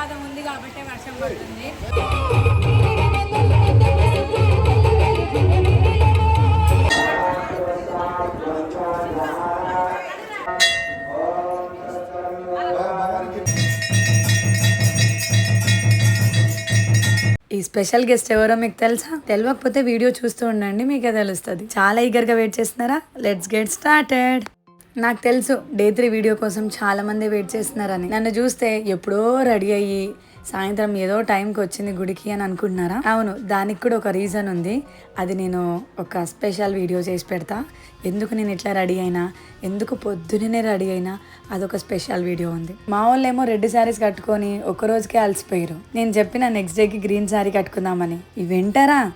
వర్షపాతం ఉంది కాబట్టి వర్షం పడుతుంది. ఈ స్పెషల్ గెస్ట్ ఎవరో మీకు తెలుసా? తెలియకపోతే వీడియో చూస్తూ ఉండండి మీకే తెలుస్తుంది. చాలా ఈగర్గా వెయిట్ చేస్తున్నారా? లెట్స్ గెట్ స్టార్టెడ్ నాకు తెలుసు డే త్రీ వీడియో కోసం చాలా మంది వెయిట్ చేస్తున్నారని. నన్ను చూస్తే ఎప్పుడో రెడీ అయ్యి సాయంత్రం ఏదో టైంకి వచ్చింది గుడికి అని అనుకుంటున్నారా? అవును దానికి కూడా ఒక రీజన్ ఉంది. అది నేను ఒక స్పెషల్ వీడియో చేసి పెడతా. ఎందుకు నేను ఇట్లా రెడీ అయినా? ఎందుకు పొద్దుననే రెడీ అయినా? అదొక స్పెషల్ వీడియో ఉంది. మా వాళ్ళేమో రెడ్ శారీస్ కట్టుకొని ఒక రోజుకే అలసిపోయారు నేను చెప్పిన నెక్స్ట్ డేకి గ్రీన్ శారీ కట్టుకుందామని. ఇవి వింటారా?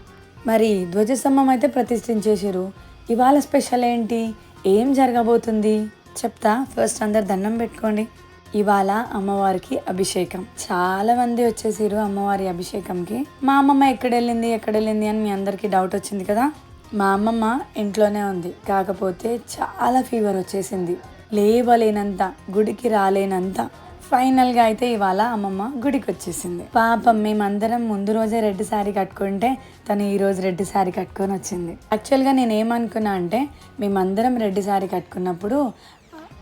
మరి ధ్వజస్తంభం అయితే ప్రతిష్ఠించేసారు ఇవాళ స్పెషల్ ఏంటి? ఏం జరగబోతుంది? చెప్తా. ఫస్ట్ అందరు దండం పెట్టుకోండి. ఇవాళ అమ్మవారికి అభిషేకం. చాలా మంది వచ్చేసారు అమ్మవారి అభిషేకంకి. మా అమ్మమ్మ ఎక్కడ వెళ్ళింది ఎక్కడ వెళ్ళింది అని మీ అందరికీ డౌట్ వచ్చింది కదా? మా అమ్మమ్మ ఇంట్లోనే ఉంది. కాకపోతే చాలా ఫీవర్ వచ్చేసింది. లేవలేనంత గుడికి రాలేనంత. ఫైనల్గా అయితే ఇవాళ అమ్మమ్మ గుడికి వచ్చేసింది పాపం మేమందరం ముందు రోజే రెడ్ శారీ కట్టుకుంటే తను ఈరోజు రెడ్ శారీ కట్టుకొని వచ్చింది. యాక్చువల్గా నేను ఏమనుకున్నా అంటే మేమందరం రెడ్ శారీ కట్టుకున్నప్పుడు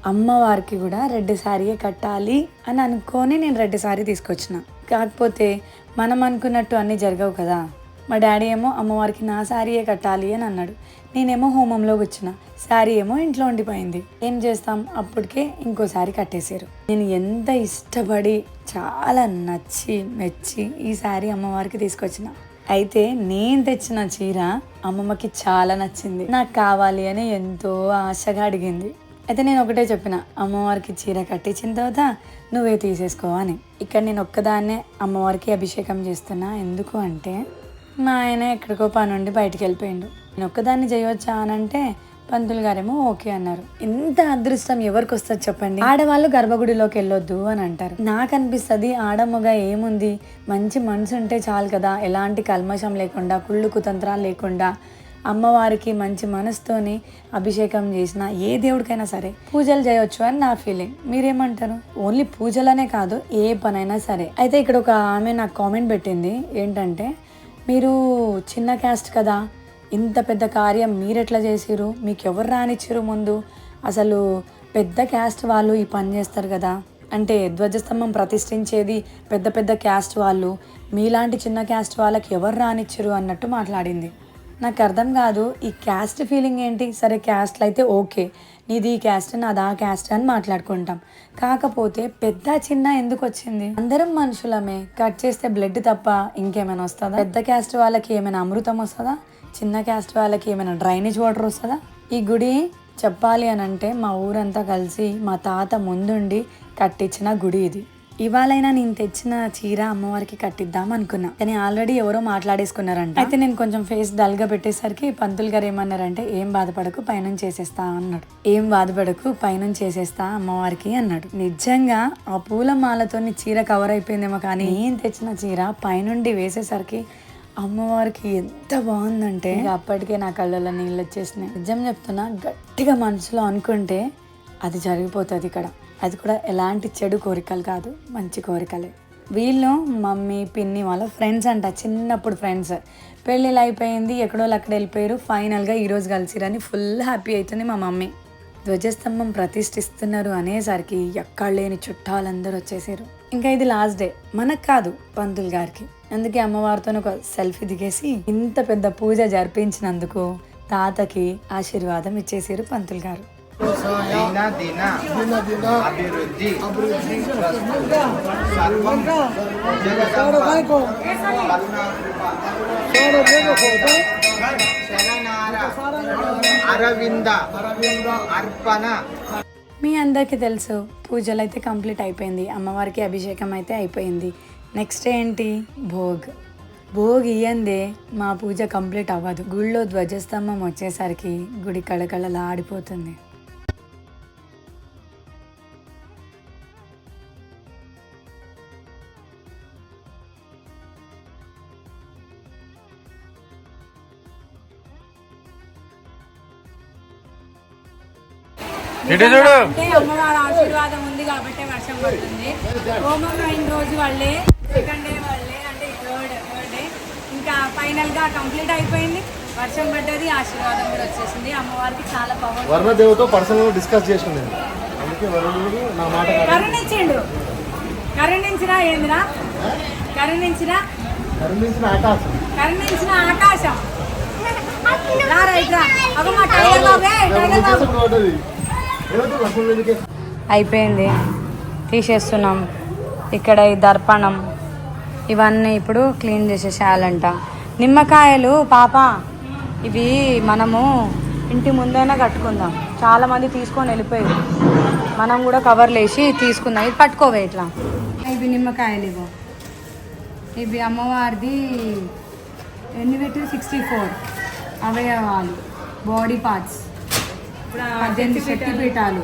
అమ్మవారికి కూడా రెడ్ శారీయే కట్టాలి అని అనుకొని నేను రెడ్ శారీ తీసుకొచ్చిన. కాకపోతే మనం అనుకున్నట్టు అన్నీ జరగవు కదా. మా డాడీ ఏమో అమ్మవారికి నా శారీయే కట్టాలి అని అన్నాడు. నేనేమో హోమంలోకి వచ్చిన. శారీ ఏమో ఇంట్లో ఉండిపోయింది. ఏం చేస్తాం? అప్పటికే ఇంకో శారీ కట్టేశారు. నేను ఎంత ఇష్టపడి చాలా నచ్చి మెచ్చి ఈ శారీ అమ్మవారికి తీసుకొచ్చిన. అయితే నేను తెచ్చిన చీర అమ్మమ్మకి చాలా నచ్చింది. నాకు కావాలి అని ఎంతో ఆశగా అడిగింది. అయితే నేను ఒకటే చెప్పిన అమ్మవారికి చీర కట్టించిన తర్వాత నువ్వే తీసేసుకో అని. ఇక్కడ నేను ఒక్కదాన్నే అమ్మవారికి అభిషేకం చేస్తున్నా. ఎందుకు అంటే మా ఆయన ఎక్కడికో పని నుండి బయటికి వెళ్ళిపోయిండు. నేను ఒక్కదాన్ని చేయవచ్చా అని అంటే పంతులు గారేమో ఓకే అన్నారు. ఇంత అదృష్టం ఎవరికి వస్తుంది చెప్పండి? ఆడవాళ్ళు గర్భగుడిలోకి వెళ్ళొద్దు అని అంటారు. నాకు అనిపిస్తుంది ఆడమ్మగ ఏముంది? మంచి మనసు ఉంటే చాలు కదా. ఎలాంటి కల్మషం లేకుండా కుళ్ళు కుతంత్రాలు లేకుండా అమ్మవారికి మంచి మనసుతోనే అభిషేకం చేసిన ఏ దేవుడికైనా సరే పూజలు చేయొచ్చు అని నా ఫీలింగ్ మీరేమంటారు? ఓన్లీ పూజలనే కాదు ఏ పనైనా సరే. అయితే ఇక్కడ ఒక ఆమె నాకు కామెంట్ పెట్టింది. ఏంటంటే మీరు చిన్న క్యాస్ట్ కదా ఇంత పెద్ద కార్యం మీరెట్లా చేసిరు మీకు ఎవరు రానిచ్చారు ముందు? అసలు పెద్ద క్యాస్ట్ వాళ్ళు ఈ పని చేస్తారు కదా. అంటే ధ్వజస్తంభం ప్రతిష్ఠించేది పెద్ద పెద్ద క్యాస్ట్ వాళ్ళు. మీలాంటి చిన్న క్యాస్ట్ వాళ్ళకి ఎవరు రానిచ్చారు అన్నట్టు మాట్లాడింది. నాకు అర్థం కాదు ఈ క్యాస్ట్ ఫీలింగ్ ఏంటి? సరే క్యాస్ట్లు అయితే ఓకే. నీది ఈ క్యాస్ట్ నాది ఆ క్యాస్ట్ అని మాట్లాడుకుంటాం. కాకపోతే పెద్ద చిన్న ఎందుకు వచ్చింది అందరం మనుషులమే. కట్ చేస్తే బ్లడ్ తప్ప ఇంకేమైనా వస్తుందా? పెద్ద క్యాస్ట్ వాళ్ళకి ఏమైనా అమృతం వస్తుందా? చిన్న క్యాస్ట్ వాళ్ళకి ఏమైనా డ్రైనేజ్ వాటర్ వస్తుందా? ఈ గుడి చెప్పాలి అని అంటే మా ఊరంతా కలిసి మా తాత ముందుండి కట్టించిన గుడి ఇది. ఇవాళైనా నేను తెచ్చిన చీర అమ్మవారికి కట్టిద్దాం అనుకున్నా. కానీ ఆల్రెడీ ఎవరో మాట్లాడేసుకున్నారంట. అయితే నేను కొంచెం ఫేస్ డల్గా పెట్టేసరికి పంతులు గారు ఏమన్నారంటే ఏం బాధపడకు పైన చేసేస్తా అన్నాడు. ఏం బాధపడకు పైన చేసేస్తా అమ్మవారికి అన్నాడు. నిజంగా ఆ పూల మాలతో చీర కవర్ అయిపోయిందేమో కానీ నేను తెచ్చిన చీర పైనుండి వేసేసరికి అమ్మవారికి ఎంత బాగుందంటే అప్పటికే నా కళ్ళల్లో నీళ్ళు వచ్చేసినాయి. నిజం చెప్తున్నా గట్టిగా మనసులో అనుకుంటే అది జరిగిపోతుంది ఇక్కడ. అది కూడా ఎలాంటి చెడు కోరికలు కాదు మంచి కోరికలే. వీళ్ళు మమ్మీ పిన్ని వాళ్ళ ఫ్రెండ్స్ అంట చిన్నప్పుడు ఫ్రెండ్స్ పెళ్ళిళ్ళు అయిపోయింది ఎక్కడో అక్కడ వెళ్ళిపోయారు ఫైనల్గా ఈరోజు కలిసిరని ఫుల్ హ్యాపీ అవుతుంది మా మమ్మీ. ధ్వజస్తంభం ప్రతిష్ఠిస్తున్నారు అనేసరికి ఎక్కడ లేని చుట్టాలందరూ వచ్చేసారు. ఇంకా ఇది లాస్ట్ డే మనకు కాదు పంతులు గారికి. అందుకే అమ్మవారితో ఒక సెల్ఫీ దిగేసి ఇంత పెద్ద పూజ జరిపించినందుకు తాతకి ఆశీర్వాదం ఇచ్చేసారు పంతులు గారు. దిన దిన అభివృద్ధి. సర్వం జగదంబ. శరణార అరవింద. అర్పణ. మీ అందరికీ తెలుసు పూజలు అయితే కంప్లీట్ అయిపోయింది. అమ్మవారికి అభిషేకం అయితే అయిపోయింది. నెక్స్ట్ ఏంటి? భోగ్. భోగ్ ఇయ్యందే మా పూజ కంప్లీట్ అవ్వదు. గుళ్ళో ధ్వజస్తంభం వచ్చేసరికి గుడి కళకళలా ఆడిపోతుంది. అంటే అమ్మవారి ఆశీర్వాదం ఉంది కాబట్టి వర్షం పడుతుంది. హోమం అయిన రోజు వాళ్ళే సెకండ్ డే వాళ్ళే అంటే థర్డ్ థర్డ్ డే ఇంకా ఫైనల్గా కంప్లీట్ అయిపోయింది. వర్షం పడ్డది ఆశీర్వాదం కూడా వచ్చేసింది. అమ్మవారికి చాలా పవర్ వర్ణదేవతో పర్సనల్ డిస్కస్ చేసింది నేను. అందుకే వరుణుడు నా మాట కాదు. కరుణించిండు. కరుణించినా ఏందిరా? కరుణించినా? కరుణించిన ఆకాశం. కరుణించిన ఆకాశం. అయిపోయింది. తీసేస్తున్నాం. ఇక్కడ ఈ దర్పణం. ఇవన్నీ ఇప్పుడు క్లీన్ చేసేసేయాలంట. నిమ్మకాయలు పాప ఇవి మనము ఇంటి ముందైనా కట్టుకుందాం. చాలా మంది తీసుకొని వెళ్ళిపోయారు. మనం కూడా కవర్లు వేసి తీసుకుందాం. ఇది పట్టుకోవే ఇట్లా. ఇవి నిమ్మకాయలు ఇవ్వు. ఇవి అమ్మవారిది ఎన్ని పెట్టి సిక్స్టీ ఫోర్. అవయవాలు బాడీ పార్ట్స్. ఇప్పుడు పద్దెనిమిది శక్తిపీఠాలు.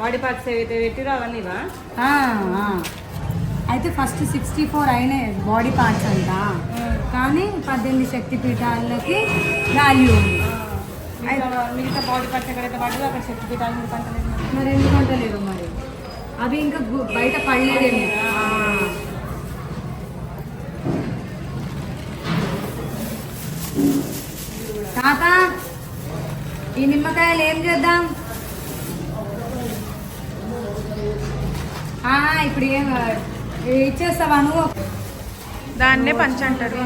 బాడీ పార్ట్స్ ఏవైతే పెట్టిరో అవన్నీవా. అయితే ఫస్ట్ సిక్స్టీ ఫోర్ అయినాయి బాడీ పార్ట్స్ అంట. కానీ పద్దెనిమిది శక్తి పీఠాలకి వాల్యూ ఉంది. మిగతా బాడీ పార్ట్స్ ఎక్కడైతే పడ్డదో అక్కడ శక్తి పీఠాలు అంటలేదు మరి. మరి ఎందుకంటే లేదు మరి? అవి ఇంకా బయట పడలేదేమో. తాత ఈ నిమ్మకాయలు ఏం చేద్దాం? ఇప్పుడు ఏం ఇచ్చేస్తావా నువ్వు? దాన్నే పంచ అంటారు.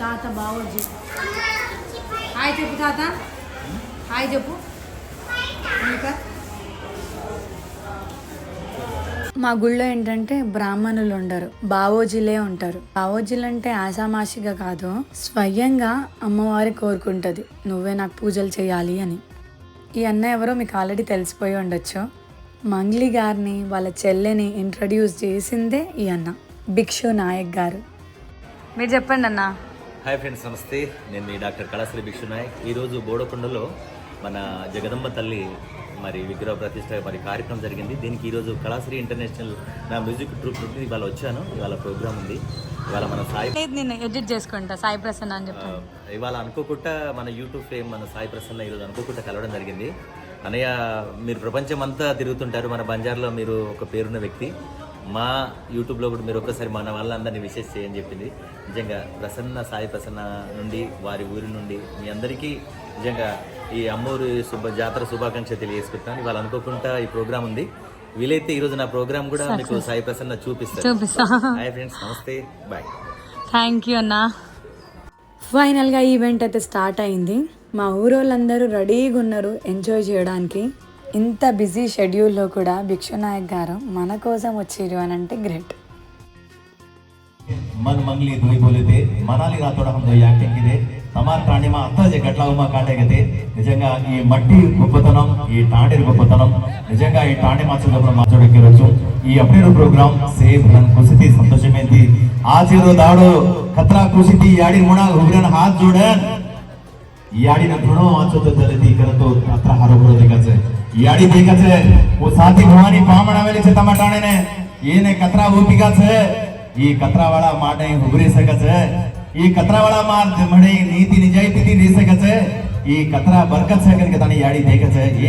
తాత బావోజీ. హాయ్ చెప్పు తాత. హాయ్ చెప్పు. మా గుళ్ళో ఏంటంటే బ్రాహ్మణులు ఉండరు బావోజీలే ఉంటారు. బావోజీలు అంటే ఆశామాషిగా కాదు స్వయంగా అమ్మవారి కోరుకుంటుంది నువ్వే నాకు పూజలు చేయాలి అని. ఈ అన్న ఎవరో మీకు ఆల్రెడీ తెలిసిపోయి ఉండొచ్చు. మంగ్లీ గారిని వాళ్ళ చెల్లెని ఇంట్రడ్యూస్ చేసిందే ఈ అన్న భిక్షు నాయక్ గారు. మీరు చెప్పండి అన్న. హాయ్ ఫ్రెండ్స్ నమస్తే. నేను మీ డాక్టర్ కళాశ్రీ భిక్షు నాయక్. ఈరోజు బోడకొండలో మన జగదంబ తల్లి మరి విగ్రహ ప్రతిష్ట మరి కార్యక్రమం జరిగింది. దీనికి ఈరోజు కళాశ్రీ ఇంటర్నేషనల్ నా మ్యూజిక్ ట్రూప్ నుండి ఇవాళ వచ్చాను. ఇవాళ ప్రోగ్రామ్ ఉంది. ఇవాళ మన సాయి నేను ఎడిట్ చేసుకుంటా సాయి ప్రసన్న అని ఆ, చెప్పాను ఇవాళ అనుకోకుండా మన యూట్యూబ్ ఫేమ్ మన సాయి ప్రసన్న ఈరోజు అనుకోకుండా కలవడం జరిగింది. అనయ్య మీరు ప్రపంచం అంతా తిరుగుతుంటారు. మన బంజార్లో మీరు ఒక పేరున్న వ్యక్తి. మా యూట్యూబ్లో కూడా మీరు ఒక్కసారి మన వాళ్ళందరినీ విశేష చేయని చెప్పింది. నిజంగా ప్రసన్న సాయి ప్రసన్న నుండి వారి ఊరి నుండి మీ అందరికీ నిజంగా ఈ అమ్మూరి శుభ జాతర శుభాకాంక్షలు తెలియజేసుకుంటాను ఇవాళ అనుకోకుండా ఈ ప్రోగ్రామ్ ఉంది. వీలైతే ఈరోజు నా ప్రోగ్రామ్ కూడా మీకు సాయి ప్రసన్న చూపిస్తాను. చూపిస్తా. హాయ్ ఫ్రెండ్స్ నమస్తే. బాయ్ థ్యాంక్ యూ అన్న. ఫైనల్గా ఈవెంట్ అయితే స్టార్ట్ అయింది. మా ఊరోళ్ళందరూ రెడీగా ఉన్నారు ఎంజాయ్ చేయడానికి. ఇంత బిజీ షెడ్యూల్లో కూడా భిక్షునాయక్ గారు మన కోసం వచ్చిరు అని అంటే గ్రేట్. మన मंगली दुई बोले మనాలి రాతోడ హమ్ దోయి యాక్టింగ్ ఇదే తమార్ తాణిమ అత్తాజే గట్లా ఉమా కాటేగతే. నిజంగా ఈ మట్టి గొప్పతనం ఈ తాండేరు గొప్పతనం నిజంగా ఈ తాండే మాచు ఈ అప్డేట్ ప్రోగ్రామ్ సేఫ్ నన్ కుసితి సంతోషమేంది? ఆచిరో దాడు కత్రా కుసితి యాడి మునా హుగ్రన్ హాత్ జోడన్. యాడిన ధృణో ఆచోత దలతి కరతో అత్ర హరబురో దిగచే યાડી ભેગા છે. ઓસાથી ભવાની બ્રાહ્મણ આવેલી છે તમા ટાણે એને કતરા ભૂપિકા છે. એ કતરાવાળા માટે ઉભરી શકે છે. એ કતરાવાળા માં મને નીતિ નિજાયતીથી રહી શકે છે. એ કતરા બરકત છે કે તને યાડી ભેગા છે.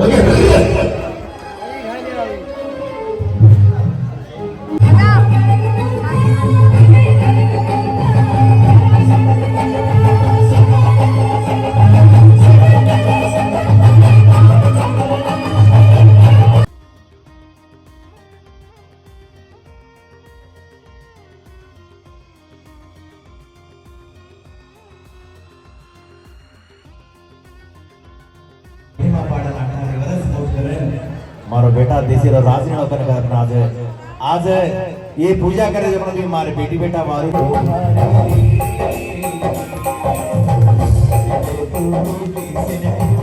何? मारो बेटा देसी राजीनामा करने का आज आज ये पूजा करे जब भी मारे बेटी बेटा मारू Thank.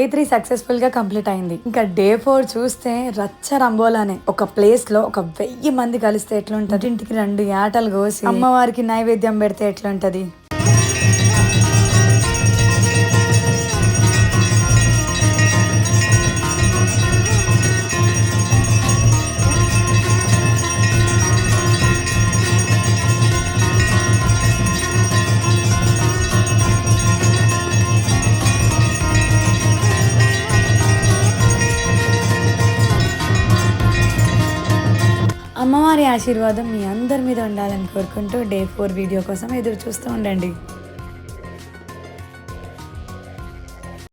డే త్రీ సక్సెస్ఫుల్గా కంప్లీట్ అయింది. ఇంకా డే ఫోర్ చూస్తే రచ్చ రంబోలానే. ఒక ప్లేస్లో ఒక వెయ్యి మంది కలిస్తే ఎట్లుంటది? ఇంటికి రెండు యాటలు కోసి. అమ్మవారికి నైవేద్యం పెడితే ఎట్లుంటది? ఆశీర్వాదం మీ అందరి మీద ఉండాలని కోరుకుంటూ డే ఫోర్ వీడియో కోసం ఎదురు చూస్తూ ఉండండి.